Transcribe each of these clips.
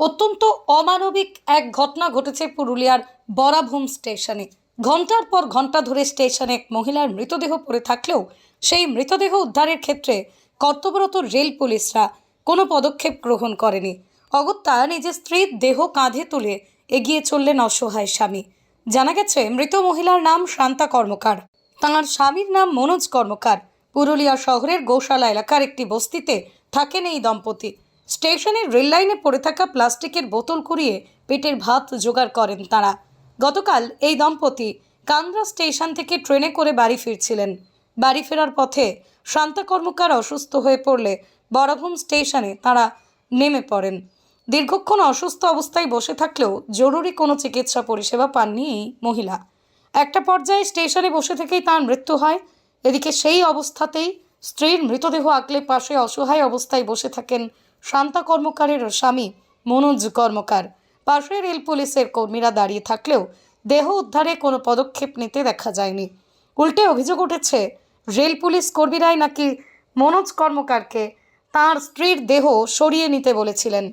অত্যন্ত অমানবিক এক ঘটনা ঘটেছে পুরুলিয়ার বরাভূম স্টেশনে। ঘণ্টার পর ঘণ্টা ধরে স্টেশনে এক মহিলার মৃতদেহ পড়ে থাকলেও সেই মৃতদেহ উদ্ধারের ক্ষেত্রে কর্তব্যরত রেল পুলিশরা কোনো পদক্ষেপ গ্রহণ করেনি। অগত্যা নিজের স্ত্রীর দেহ কাঁধে তুলে এগিয়ে চললেন অসহায় স্বামী। জানা গেছে, মৃত মহিলার নাম শান্তা কর্মকার। তাঁর স্বামীর নাম মনোজ কর্মকার। পুরুলিয়া শহরের গৌশালা এলাকার একটি বস্তিতে থাকেন এই দম্পতি। স্টেশনের রেল লাইনে পড়ে থাকা প্লাস্টিকের বোতল কুড়িয়ে পেটের ভাত জোগাড় করেন তারা। গতকাল এই দম্পতি কান্দ্রা স্টেশন থেকে ট্রেনে করে বাড়ি ফিরছিলেন। বাড়ি ফেরার পথে শান্তা কর্মকার অসুস্থ হয়ে পড়লে বরাভূম স্টেশনে তারা নেমে পড়েন। দীর্ঘক্ষণ অসুস্থ অবস্থায় বসে থাকলেও জরুরি কোনো চিকিৎসা পরিষেবা পাননি এই মহিলা। একটা পর্যায়ে স্টেশনে বসে থেকেই তার মৃত্যু হয়। এদিকে সেই অবস্থাতেই স্ত্রীর মৃতদেহ আঁকলে পাশে অসহায় অবস্থায় বসে থাকেন শান্তা কর্মকারের স্বামী মনোজ কর্মকার। পাশে রেল পুলিশের কর্মীরা দাঁড়িয়ে থাকলেও দেহ উদ্ধারে কোনো পদক্ষেপ নিতে দেখা যায়নি। উল্টে অভিযোগ উঠেছে, রেল পুলিশ কর্মীরাই নাকি মনোজ কর্মকারকে তার স্ত্রীর দেহ সরিয়ে নিতে বলেছিলেন।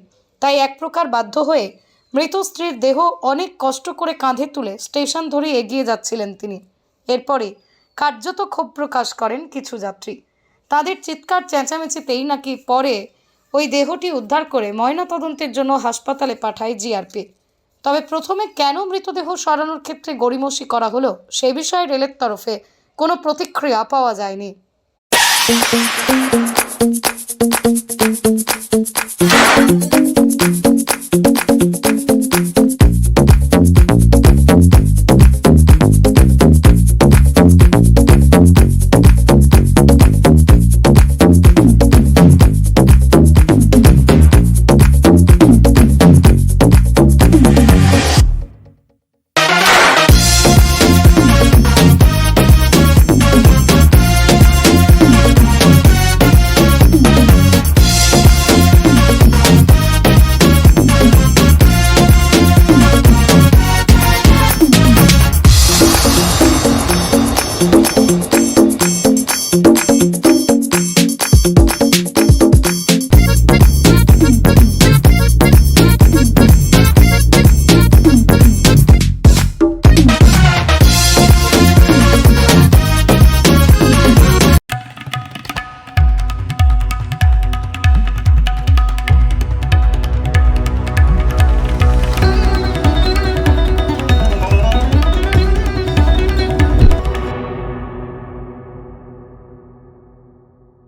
তাই এক প্রকার বাধ্য হয়ে মৃত স্ত্রীর দেহ অনেক কষ্ট করে কাঁধে তুলে স্টেশন ধরে এগিয়ে যাচ্ছিলেন তিনি। এরপরে কার্যত ক্ষোভ প্রকাশ করেন কিছু যাত্রী। তাদের চিৎকার চেঁচামেচিতেই নাকি পরে ওই দেহটি উদ্ধার করে ময়নাতদন্তের জন্য হাসপাতালে পাঠায় জিআরপি। তবে প্রথমে কেন মৃতদেহ সরানোর ক্ষেত্রে গড়িমসি করা হলো, সে বিষয়ে রেলের তরফে কোনো প্রতিক্রিয়া পাওয়া যায়নি।